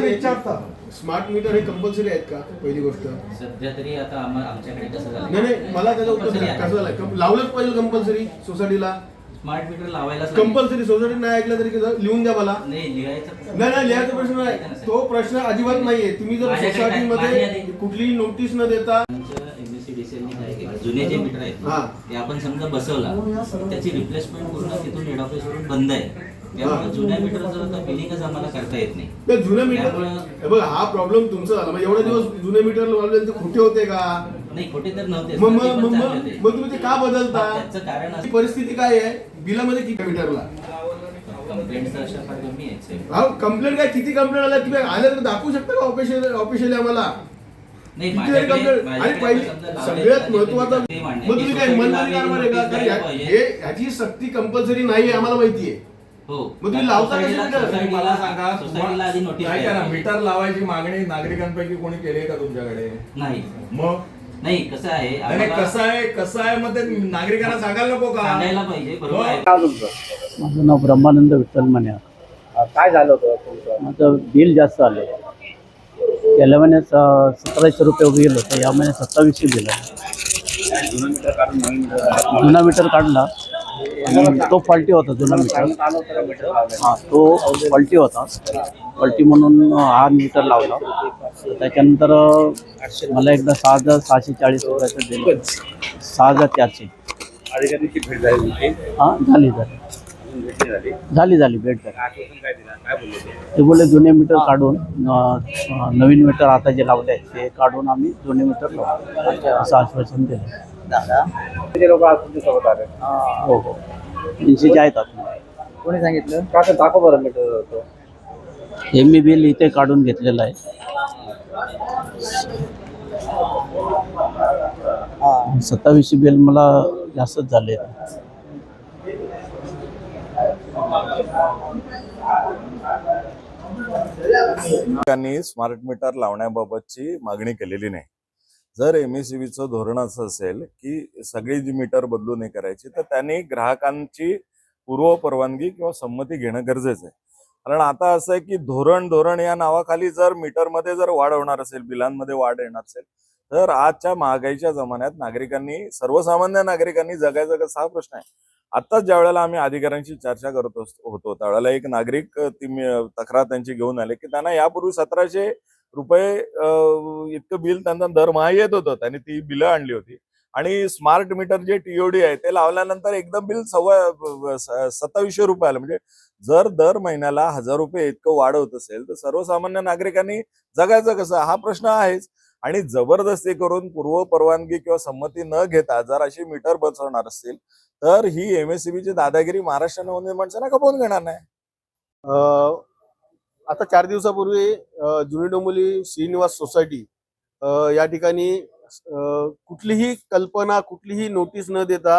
विचारता. Smart meter हे compulsory आहेत का? पहिली गोष्ट. सध्या तरी आता आम्हा आमच्याकडे कसं झालं नाही नाही मला त्याचं उत्तर Compulsory द्या. आहे. कसं झालं? कं- लावलंच पाहिजे कंपल्सरी सोसायटीला स्मार्ट मीटर लावायलाच लागेल. कंपल्सरी सोसायटी नाही ऐकलं तरी कसं? लिहून द्या मला. नाही लिहायचं नाही नाही लिहायचा प्रश्न नाही. तो प्रश्न अजिबात नाहीये. तुम्ही जर माझ्याकडे काय- सोसायटीमध्ये माझ्या- कुठलीही नोटीस न देता एमएससीडीसीएल काय केलं? जुने जे मीटर आहेत हा. ते आपण समजा बसवला त्याची रिप्लेसमेंट पूर्ण तिथून हेड ऑफिस वरून बंद आहे. त्यामुळे जुन्या मीटरचं आता बिलिंगच आम्हाला करता येत नाही. ते जुने मीटर त्यामुळं- हे बघा हा प्रॉब्लेम तुमचा झाला. मग एवढे दिवस जुने मीटर लावले ते खोटे होते का? नाही खोटे तर नव्हते मग मग मग मग मग तुम्ही ते का बदलता? कारण असं परिस्थिती काय आहे? बिलामध्ये किती मीटरला कंप्लेंट्स अशा फार कमी आहेत साहेब. कंप्लेंट काय? किती कंप्लेंट आल्या? तुम्ही आल्या तर दाखवू शकता का ऑफिशियल ऑफिशियली आम्हाला? नाही किती माझ्याकडे- complaint? आणि माझ्याकडे पहिली समजा लावले सगळ्यात महत्वाचं ते मान्य. मग तुम्ही काय सोसायटीला मनमानी आम्ही कारभार आहे का? notice कारण द्यायला ह्या- पाहिजे. हे ह्याची सक्ती कंपल्सरी नाही आहे आम्हाला माहितीये. हो. मग तुम्ही लावता कशी सोसायटीला- मीटर? मला सांगा सोसायटीला आधी नोटीस काय द्यायला करा पाहिजे. मीटर लावायची मागणी नागरिकांपैकी कोणी केली आहे का तुमच्याकडे? नाही. मग? नाही कसं आहे? नाही नाही, आम्हाला कसं आहे कसं आहे मग ते नागरिकांना सांगायला नको का? सांगायला पाहिजे बरोबर? आहे. माझं नाव ब्रह्मानंद विठ्ठल म्हणे. काय झालं होतं तुमचं? माझं बिल जास्त आलं. गेल्या महिन्यात अं, सतराशे रुपये बिल होतं या महिन्यात सत्तावीसशे बिल जुनं मीटर काढून नवीन मीटर लावलं. जुना मीटर काढला. आणि तो पलटी होता जुना मीटर तो पलटी होता. पलटी म्हणून हा मीटर लावला. त्याच्यानंतर मला एकदा सहा हजार सहाशे चाळीस रुपयाचं दिलं. सहा हजार चारशे. झाली हां झाली झाली. झाली झाली भेट झाली. ते बोलले जुने मीटर काढून नवीन मीटर आता जे लावले आहेत ते काढून आम्ही जुने मीटर लावले असं आश्वासन दिलं. लोक आज तुमच्यासोबत आले. हो. हो तीनशेचे आहेत आता. कोणी सांगितलं? का दाखव बरं मीटर होतं हे मी बिल इथे काढून घेतलेलं आहे. सत्तावीसशे बिल मला जास्तच झाले नागरिकांनी स्मार्ट मीटर लावण्याबाबतची मागणी केलेली नाही. जर एम एस धोरण असं असेल की सगळी जी मीटर बदलून हे करायची तर त्यांनी ग्राहकांची पूर्व परवानगी किंवा संमती घेणं गरजेचं आहे. कारण आता असं आहे की धोरण धोरण या नावाखाली जर मीटरमध्ये जर वाढ होणार असेल बिलांमध्ये वाढ येणार असेल तर आजच्या महागाईच्या जमान्यात नागरिकांनी सर्वसामान्य नागरिकांनी जगायचा कसा हा प्रश्न आहे. आत्ताच ज्या वेळेला आम्ही अधिकाऱ्यांशी चर्चा करत असतो- होतो त्यावेळेला एक नागरिक ती तक्रार त्यांची घेऊन आले की त्यांना यापूर्वी सतराशे रुपये इतकं बिल त्यांना दरमहा येत होतं त्यांनी ती बिलं आणली होती. आणि स्मार्ट मीटर जे टीओडी आहे ते लावल्यानंतर एकदम बिल सव्वा सत्तावीसशे रुपये आलं म्हणजे जर दर महिन्याला हजार रुपये इतकं वाढ होत असेल तर सर्वसामान्य नागरिकांनी जगायचं कसं? हा प्रश्न आहेच. आणि जबरदस्ती करून पूर्व परवानगी किंवा संमती न घेता जर अशी मीटर बसवणार असतील तर ही एमएससीबीची दादागिरी महाराष्ट्र नवनिर्माण सेना खपवून घेणार नाही. आता चार दिवसापूर्वी जुनी डोंबोली श्रीनिवास सोसायटी या ठिकाणी कुठलीही कल्पना कुठलीही नोटीस न देता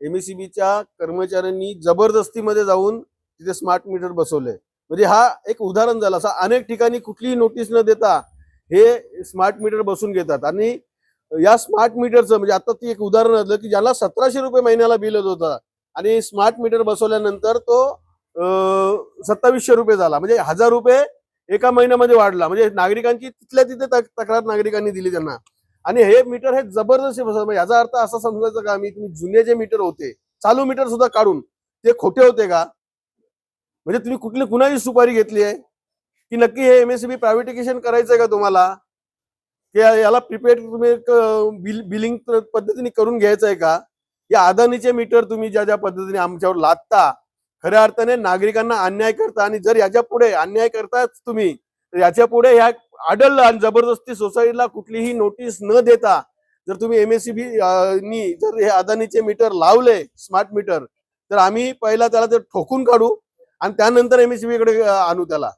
एम कर्मचाऱ्यांनी जबरदस्तीमध्ये जाऊन तिथे स्मार्ट मीटर बसवले. म्हणजे हा एक उदाहरण झालं. असं अनेक ठिकाणी कुठलीही नोटीस न देता हे स्मार्ट मीटर बसून घेतात. आणि या स्मार्ट मीटरचं म्हणजे आता ती एक उदाहरण झालं की ज्याला सतराशे रुपये महिन्याला बिल होत होता आणि स्मार्ट मीटर बसवल्यानंतर तो सत्तावीसशे रुपये झाला. म्हणजे हजार रुपये एका महिन्यामध्ये वाढला. म्हणजे नागरिकांची तिथल्या तिथे तक्रार नागरिकांनी दिली त्यांना. आणि हे मीटर हे जबरदस्ती म्हणजे याचा अर्थ असा समजायचा का आम्ही तुम्ही जुने जे मीटर होते चालू मीटर सुद्धा काढून ते खोटे होते का? म्हणजे तुम्ही कुठली कुणाची सुपारी घेतली आहे? की नक्की हे बी प्रायव्हेटिकेशन करायचंय का तुम्हाला? या- याला प्रिपेड तुम्ही बिल बिलिंग पद्धतीने करून घ्यायचं आहे का? या अदानीचे मीटर तुम्ही ज्या ज्या पद्धतीने आमच्यावर लादता खऱ्या अर्थाने नागरिकांना अन्याय करता आणि जर याच्यापुढे अन्याय करताच तुम्ही याच्यापुढे ह्या आढळलं आणि जबरदस्ती सोसायटीला कुठलीही नोटीस न देता जर तुम्ही एमएससीबी नी जर हे अदानीचे मीटर लावले स्मार्ट मीटर तर आम्ही पहिला त्याला ते ठोकून काढू आणि त्यानंतर एमएससीबी कडे आणू त्याला.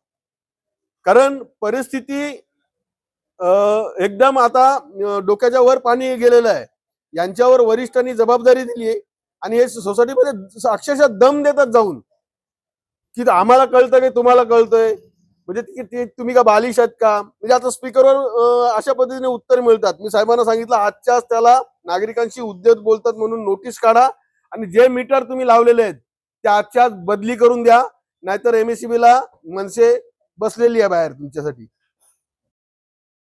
कारण परिस्थिती एकदम आता डोक्याच्या वर पाणी गेलेलं आहे. यांच्यावर वरिष्ठांनी जबाबदारी दिली आहे आणि हे सोसायटीमध्ये अक्षरशः दम देतात जाऊन. की आम्हाला कळतं की तुम्हाला कळतंय. म्हणजे तुम्ही का बालिश आहेत का? म्हणजे आता स्पीकरवर अशा पद्धतीने उत्तर मिळतात. मी साहेबांना सांगितलं आजच्याच त्याला नागरिकांशी उद्योग बोलतात म्हणून नोटीस काढा आणि जे मीटर तुम्ही लावलेले आहेत ते आजच्या आज बदली करून द्या. नाहीतर एमएससीबी ला मनसे बसलेली आहे बाहेर तुमच्यासाठी.